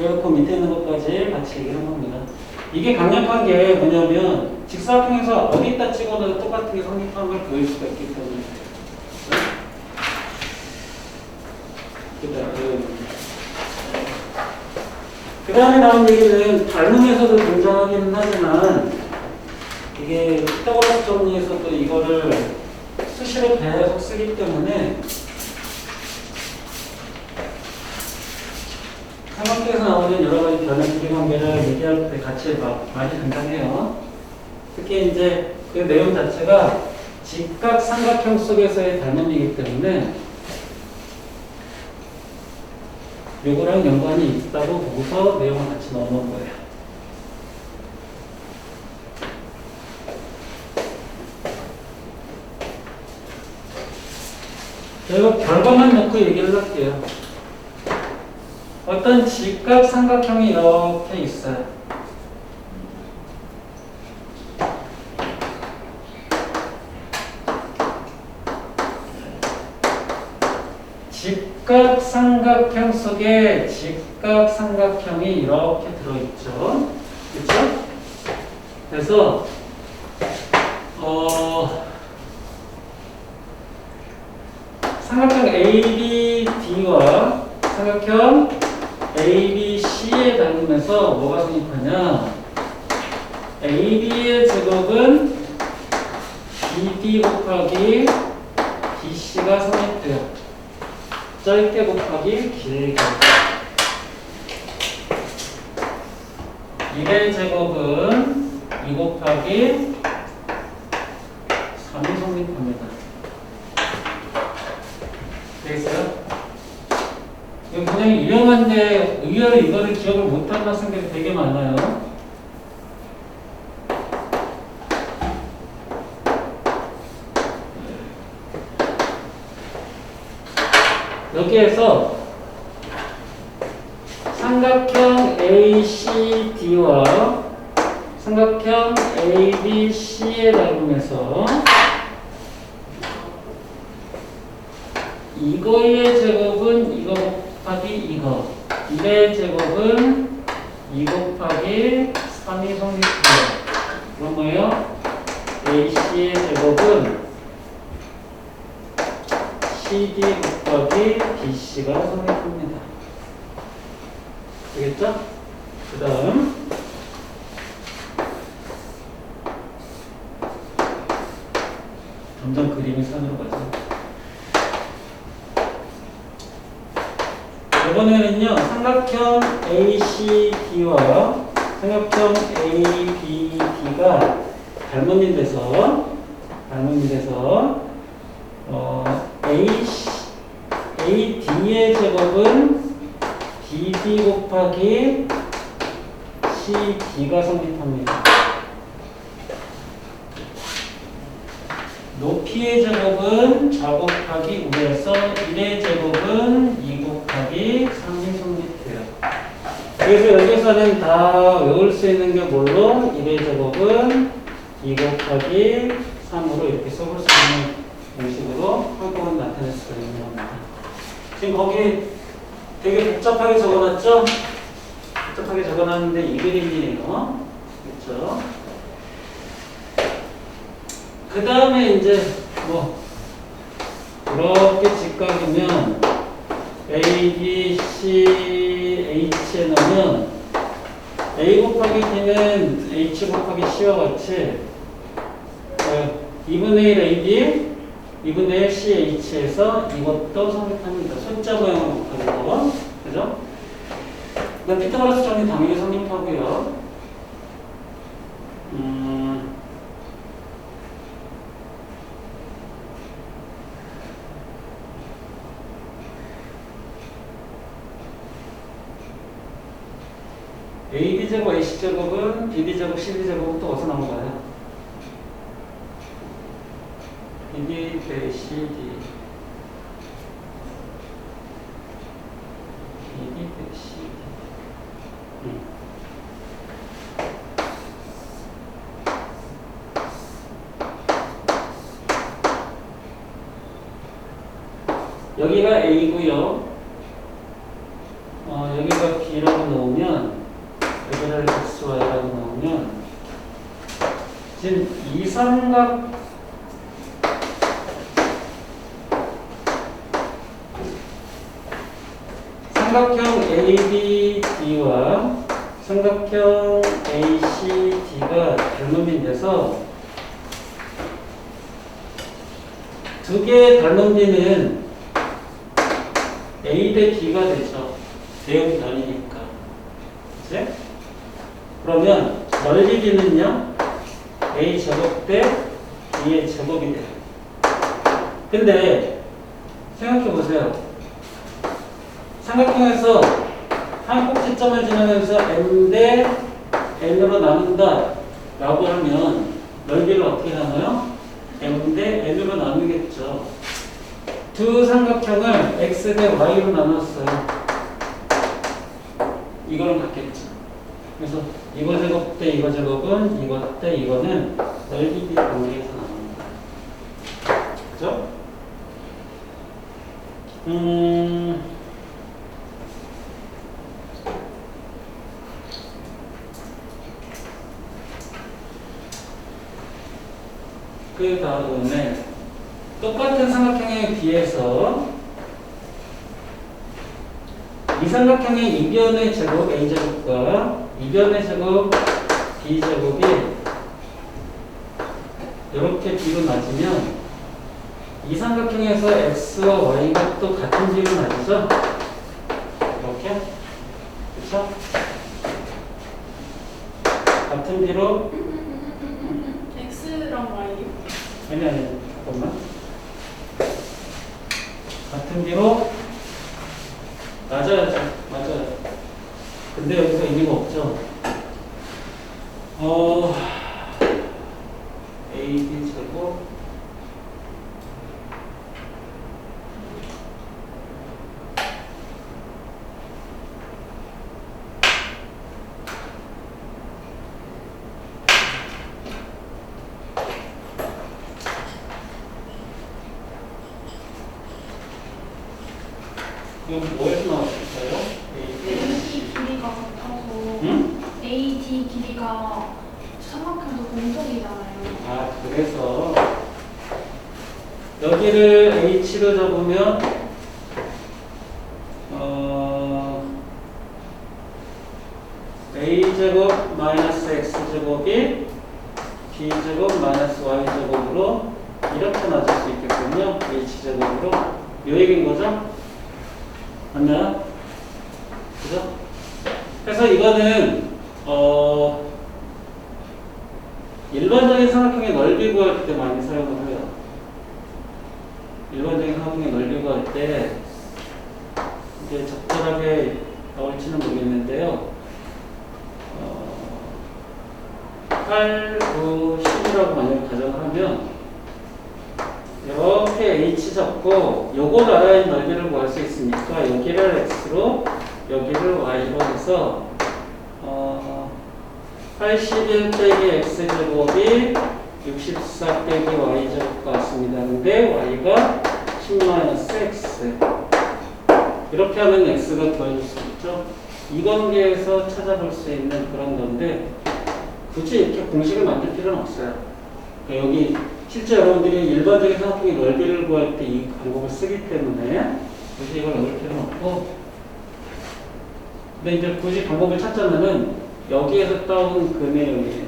그래놓고 밑에 있는 것까지 같이 얘기를 한 겁니다. 이게 강력한 게 뭐냐면 직사각형에서 어디다 찍어도 똑같은 게 성립하는 걸 보일 수가 있기 때문에. 그 다음에 나온 얘기는 닮음에서도 등장하기는 하지만 이게 피타고라스 정리에서도 이거를 수시로 계속 쓰기 때문에 삼각형에서 나오는 여러 가지 비교 관계를 얘기할 때 같이 막 많이 등장해요. 특히 이제 그 내용 자체가 직각 삼각형 속에서의 닮음이기 때문에 요거랑 연관이 있다고 보고서 내용을 같이 넣어놓은 거예요. 제가 결과만 놓고 얘기를 할게요. 어떤 직각 삼각형이 이렇게 있어요. 직각 삼각형 속에 직각 삼각형이 이렇게 들어있죠. 그렇죠? 그래서 어 삼각형 ABD와 삼각형 ABC에 닮으면서 뭐가 성립하냐? AB의 제곱은 BD 곱하기 BC가 성립돼요. 짧게 곱하기 길게. 1의 제곱은 2 곱하기 3이 성립합니다. 되겠어요? 이거 굉장히 유용한데 의외로 이거를 기억을 못하는 학생들이 되게 많아요. 여기에서 삼각형 ACD와 삼각형 ABC에 닮으면서 이거의 제곱은 이거 곱하기 이거 1의 제곱은 2 곱하기 3이 성립해요 그럼 뭐예요? AC의 제곱은 CD 곱하기 BC가 성립합니다 되겠죠? 그 다음 점점 그림이 산으로 가죠 이번에는요 삼각형 ACD와 삼각형 ABD가 닮음이 돼서 닮음이 돼서 어, AC, AD의 제곱은 BD 곱하기 CD가 성립합니다. 높이의 제곱은 4 곱하기 5에서 1의 제곱은 2 곱하기 3이 성립돼요. 그래서 여기서는 다 외울 수 있는 게 뭘로? 1의 제곱은 2 곱하기 3으로 이렇게 써볼 수 있는 공식으로 한꺼번에 나타낼 수가 있는 겁니다. 지금 거기 되게 복잡하게 적어놨죠? 복잡하게 적어놨는데 이 그림이에요. 그렇죠? 그 다음에 이제 뭐 이렇게 직각이면 A, B, C, 넣으면 A 곱하기 D는 H 곱하기 C와 같이 어, 2분의 1 AB, 2분의 1 CH에서 이것도 성립합니다. 숫자 모양으로 곱하는 거. 그죠? 피타고라스 정리 당연히 성립하고요. 음, AB제곱, AC제곱은 BD제곱, CD제곱은 또 어디서 나온 거예요? BD 대 CD BD 대 CD 음. 여기가 A고요. 어, 어, 여기가 B라고 놓으면 여기를 XY라고 놓으면 지금 이 삼각 삼각형 ABD와 삼각형 ACD가 닮음이 돼서 두 개의 닮음비는 A 대 B가 되죠. 대형 변이니까. 그치? 그러면 넓이비는요, A 제곱 대 B의 제곱이 돼요. 근데, 생각해 보세요. 삼각형에서 한 꼭지점을 지나면서 M 대 N으로 나눈다 라고 하면 넓이를 어떻게 나눠요? M 대 N으로 나누겠죠. 두 삼각형을 X 대 Y로 나눴어요. 이거는 같겠죠. 그래서 이거 제곱 대 이거 제곱은 이거 대 이거는 넓이 관계에서 나옵니다. 그죠? 음, 그 다음에 똑같은 삼각형에 비해서 이 삼각형의 이변의 제곱 a제곱과 이변의 제곱 b제곱이 이렇게 비로 맞으면 이 삼각형에서 x와 y가 또 같은 비로 맞죠? 이렇게 그렇죠? 같은 비로 X랑 Y요? 아니 아니 잠깐만. 같은 비로 맞아요 맞아요 근데 여기서 의미가 없죠. 어 AB 제곱 그럼 뭐에서 나왔을까요? AD 길이가 같아서 응? AD 길이가 삼각형도 공통이잖아요. 아, 그래서 여기를 h로 잡으면 어 a제곱 마이너스 x제곱이 b제곱 마이너스 y제곱으로 이렇게 맞을 수 있겠군요. h제곱으로 요 얘기인 거죠? 맞나요? 그죠? 그래서 이거는 어 일반적인 삼각형의 넓이 구할 때 많이 사용을 해요. 일반적인 삼각형의 넓이 구할 때 이게 적절하게 나올지는 모르겠는데요. 어, 8, 9, 10이라고 만약에 가정을 하면 이렇게 h 잡고 요거 나라의 넓이를 구할 수 있으니까 여기를 x로 여기를 y로 해서 어, 81 빼기 x제곱이 64 빼기 y제곱 같습니다. 근데 y가 10-x 이렇게 하면 x가 더해질 수 있죠. 이 관계에서 찾아볼 수 있는 그런 건데 굳이 이렇게 공식을 만들 필요는 없어요. 그러니까 여기 실제 여러분들이 일반적인 삼각형의 넓이를 구할 때 이 방법을 쓰기 때문에 굳이 이걸 넣을 필요는 없고 근데 이제 굳이 방법을 찾자면은 여기에서 따온 그 내용이에요.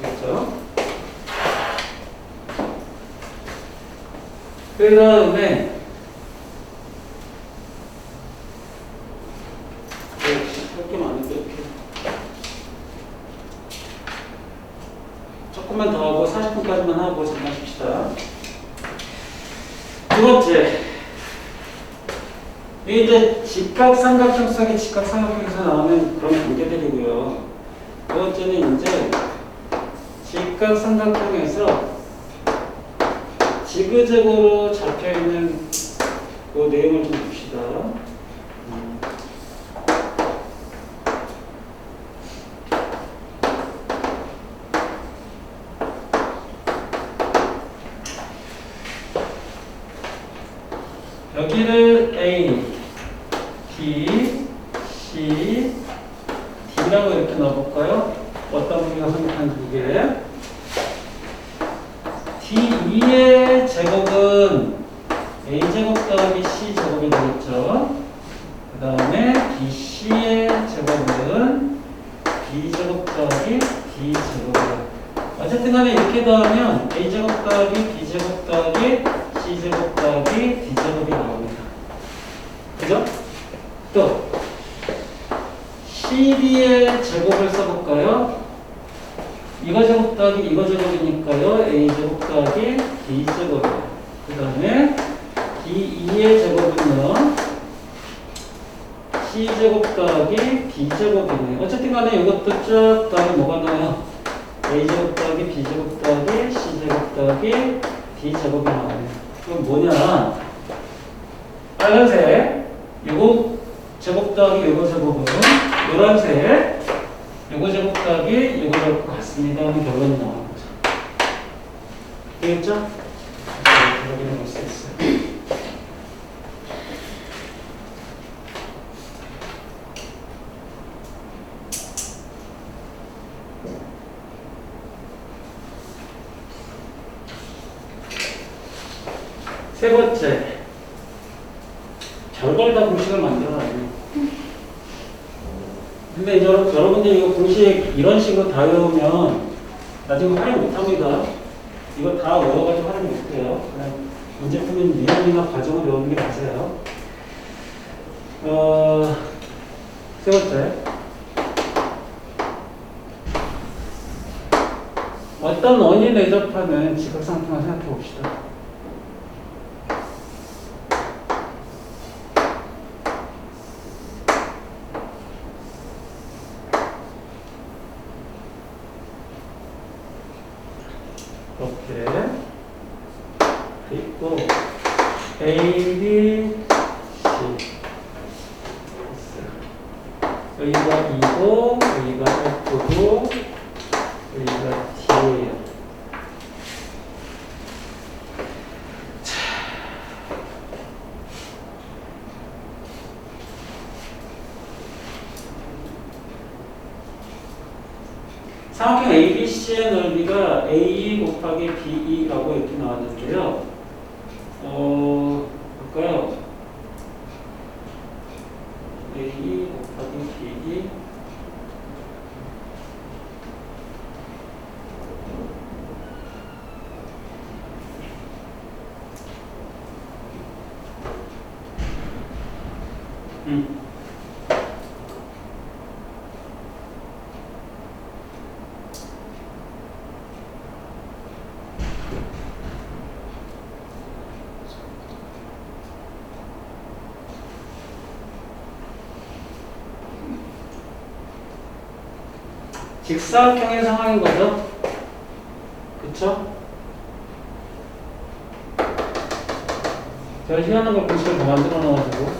그렇죠? 그 다음에 할게 많은데 이렇게 조금만 더 하고 40분까지만 하고 잠깐쉽시다. 두 번째 이게 이제 직각삼각형성이 직각삼각형에서 나오는 그런 관계들이고요. 두 번째는 이제 직각삼각형에서 지그재그로 잡혀있는 그 내용을 좀 봅시다. 음. 여기를 A, B, 이렇게 넣어볼까요? 어떤 무게가 성립한 무게? D2의 제곱은 A제곱 더하기 C제곱이 되겠죠. 그 다음에 BC의 제곱은 B제곱 더하기 D제곱이에요. 어쨌든 간에 이렇게 더하면 A제곱 더하기 B제곱 더하기 C제곱 더하기 D제곱이 나옵니다. 그죠? 또 CD의 제곱을 써볼까요? 이거 제곱 더하기 이거 제곱이니까요. A제곱 더하기 B제곱이에요. 그 다음에 D2의 제곱은요. C제곱 더하기 B제곱이네요. 어쨌든 간에 이것도 쭉 더하기 뭐가 나와요? A제곱 더하기 B제곱 더하기 C제곱 더하기 D제곱이 나와요. 그럼 뭐냐? 빨간색, 요거 제곱 더하기 요거 제곱은 노란색, 요거 제곱 더하기 요거 제곱 같습니다. 하는 결론이 나오는 거죠. 되겠죠? 이렇게 확인해 볼수 있어요. 세 번째, 별걸 다 공식을 만들어놔요. 근데 이제 여러분- 여러분들 이거 공식 이런 식으로 다 외우면 나중에 활용 못합니다. 이거 다 외워가지고 활용 못해요. 그냥 문제 푸는 유형이나 과정을 외우는 게 맞아요. 어, 세 번째. 어떤 원이 내접하는 지각상태만 생각해 봅시다. 이렇게 있고 A, B, C 있어요. 여기가 2고 여기가 F고 여기가 D예요. 삼각형 ABC의 넓이가 A 곱하기 BE라고 이렇게 나왔는데요. 어, 볼까요? A 곱하기 BE 음. 직사각형의 상황인 거죠? 그쵸? 제가 희한한 걸 공식을 더 만들어 놔가지고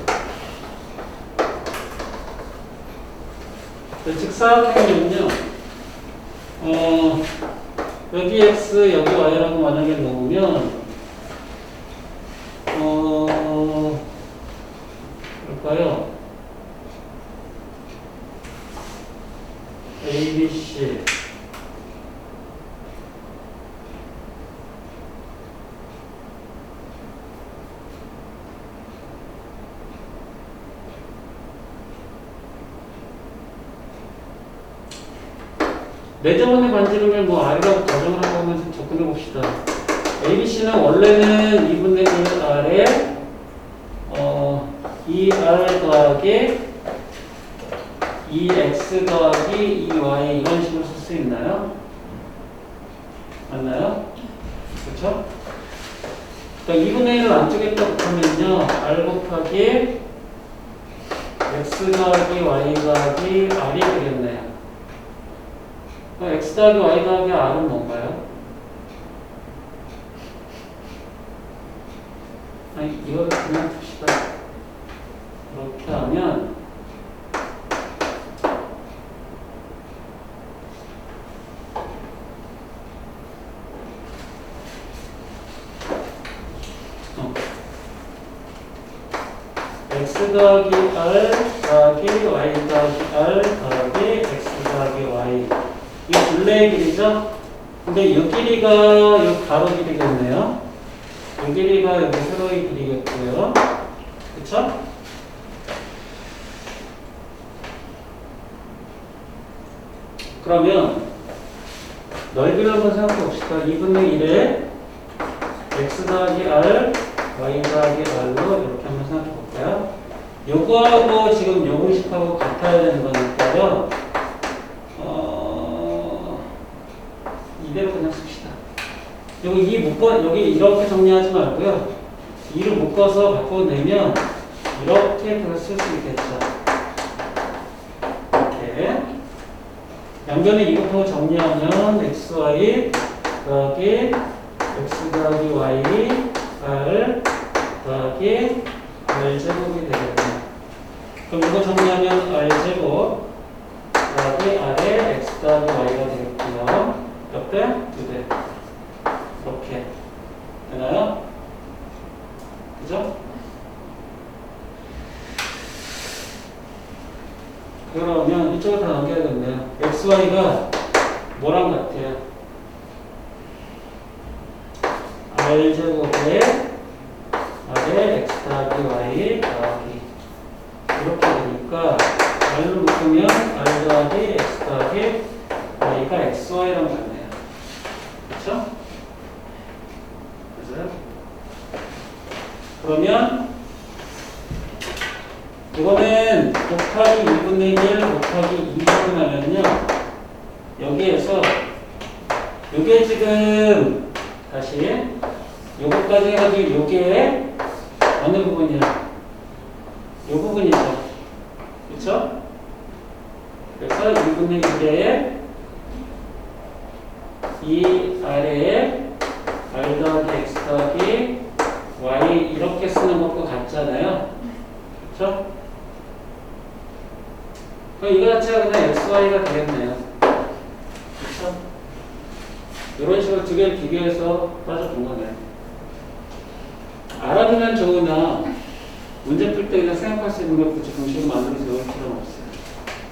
그 직사각형은요 어, 여기 x 여기 y라고 만약에 놓으면 어 뭘까요? A, B, C 내저번에 반지름을 뭐 R이라고 가정을 하고 하면서 접근해 봅시다. ABC는 원래는 2분의 1 R에 어, 2R 더하기 2x 더하기 2y 이런 식으로 쓸 수 있나요? 맞나요? 그렇죠? 그러니까 2분의 1을 안쪽에 딱 보면요. r 곱하기 x 더하기 y 더하기 r이 되겠네요. x 더하기 y 더하기 r은 뭔가요? 아니 이거 그냥 둡시다. 이렇게 하면 어. X 더하기 r 더하기 y 더하기 r 더하기 x 더하기 y. 이 둘레의 길이죠? 근데 이 길이가 이 가로 길이겠네요. 이 길이가 여기 세로의 길이겠고요. 그쵸? 그러면 넓이를 한번 생각해 봅시다. 2분의 1에 x 더하기 r, y 더하기 r로 이렇게 한번 생각해 볼까요? 요거하고 지금 요 공식하고 같아야 되는 거니까요. 어, 이대로 그냥 씁시다. 여기 이 묶어, 여기 이렇게 정리하지 말고요. 이를 묶어서 바꿔내면 이렇게 쓸수 있겠죠. 이렇게. 양변에 이것도 정리하면 xy 더하기 x 더하기 y r 더하기 r 제곱이 되겠네요. 그럼 이거 정리하면 r 제곱 더하기 r에 x 더하기 y가 되겠고요. 몇 배? 두 배. 이렇게 되나요? 그죠? 그러면 이쪽으로 다 넘겨야겠네요. xy가 뭐랑 같아요? r 제곱에 r에 x 더하기 y 더하기 이렇게 되니까 r로 묶으면 r 더하기 x 더하기 y가 xy랑 같네요. 그렇죠? 그죠? 그러면 이거는 곱하기 2분의 1 곱하기 2분의 하면요 여기에서 요게 지금 다시 요거까지 해가지고 요게 어느 부분이야? 요 부분이죠 그쵸? 그래서 2분의 1에 이 아래에 r 더하기 x 더하기 y 이렇게 쓰는 것과 같잖아요 그쵸? 그럼 이거 자체가 그냥 xy가 되겠네요. 그렇죠? 이런 식으로 두 개를 비교해서 따져본 거네요. 알아두면 좋으나 문제 풀 때 그냥 생각할 수 있는 걸 굳이 공식을 만들어서 외울 필요는 없어요.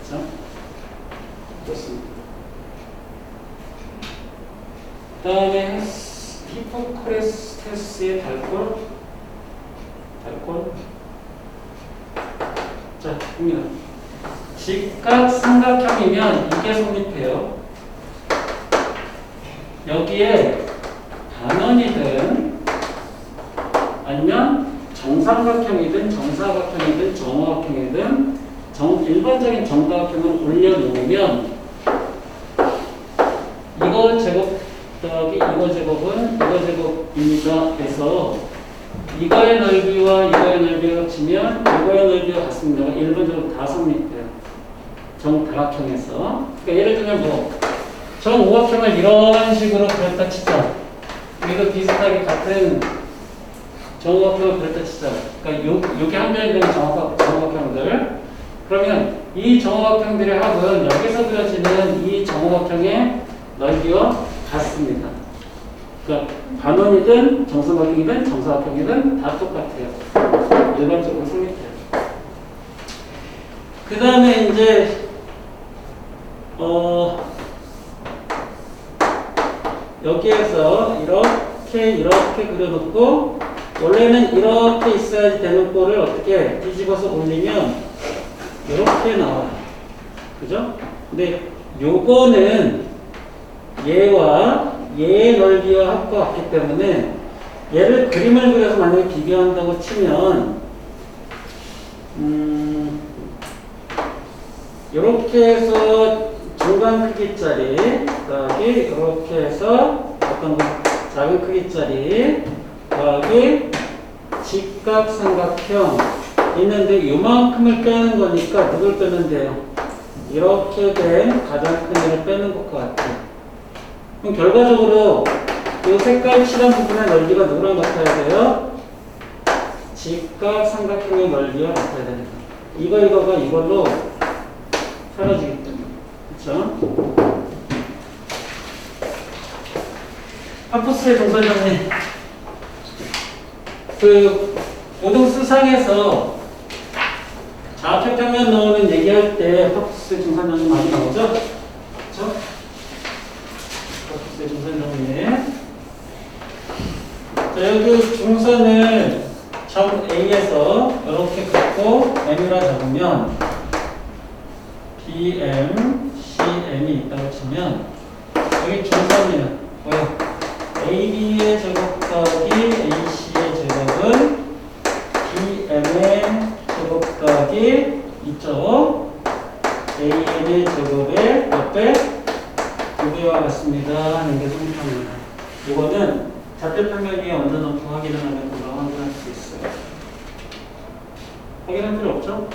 그렇죠? 그렇습니다. 그 다음에 히포크레스테스의 달골 달골 자, 봅니다. 직각 삼각형이면 이게 성립해요. 여기에 단원이든 아니면 정삼각형이든 정사각형이든 정오각형이든 정, 일반적인 정사각형을 올려놓으면 이거 제곱 더하기 이거 제곱은 이거 제곱입니다. 해서 이거의 넓이와 이거의 넓이가 합치면 이거의 넓이가 같습니다. 일반적으로 다 성립돼요. 정다각형에서. 그러니까 예를 들면 뭐 정오각형을 이런 식으로 그렸다 치자. 여기도 비슷하게 같은 정오각형을 그렸다 치자. 그러니까 요, 요게 한 변이 되는 정오각, 정오각형들. 그러면 이 정오각형들의 합은 여기서 그려지는 이 정오각형의 넓이와 같습니다. 그러니까 반원이든 정삼각형이든 정사각형이든 다 똑같아요. 일반적으로 성립해요. 그 다음에 이제 어 여기에서 이렇게 이렇게 그려놓고 원래는 이렇게 있어야지 되는 꼴을 어떻게 뒤집어서 올리면 이렇게 나와요. 그죠? 근데 요거는 얘와 얘의 넓이와 합과 같기 때문에 얘를 그림을 그려서 만약에 비교한다고 치면 음, 이렇게 해서 중간 크기짜리 더하기 이렇게 해서 어떤 거 작은 크기짜리 더하기 직각 삼각형 있는데 요만큼을 빼는 거니까 누굴 빼면 돼요? 이렇게 된 가장 큰 애를 빼는 것과 같아요. 그럼 결과적으로 이 색깔 칠한 부분의 넓이가 누구랑 같아야 돼요? 직각 삼각형의 넓이와 같아야 거. 이거 이거가 이걸로 사라지기 때문에. 그쵸? 파푸스의 동설정리. 그 고등 수상에서 좌표 평면 넣으면 얘기할 때 파푸스 증산정리 많이 나오죠? 그렇죠? 값의 중선 정리. 자, 여기 중선을 점 A에서 이렇게 긋고 M이라 잡으면 BM, CM이 있다고 치면 여기 중선이는 뭐야? AB의 제곱 더하기 AC의 제곱은 BM의 제곱 더하기 있죠? 몇 배? 두 배와 같습니다 하는 게 성평입니다. 이거는 좌표평면에 얹어놓고 확인을 하면 금방 확인할 수 있어요. 확인할 필요 없죠?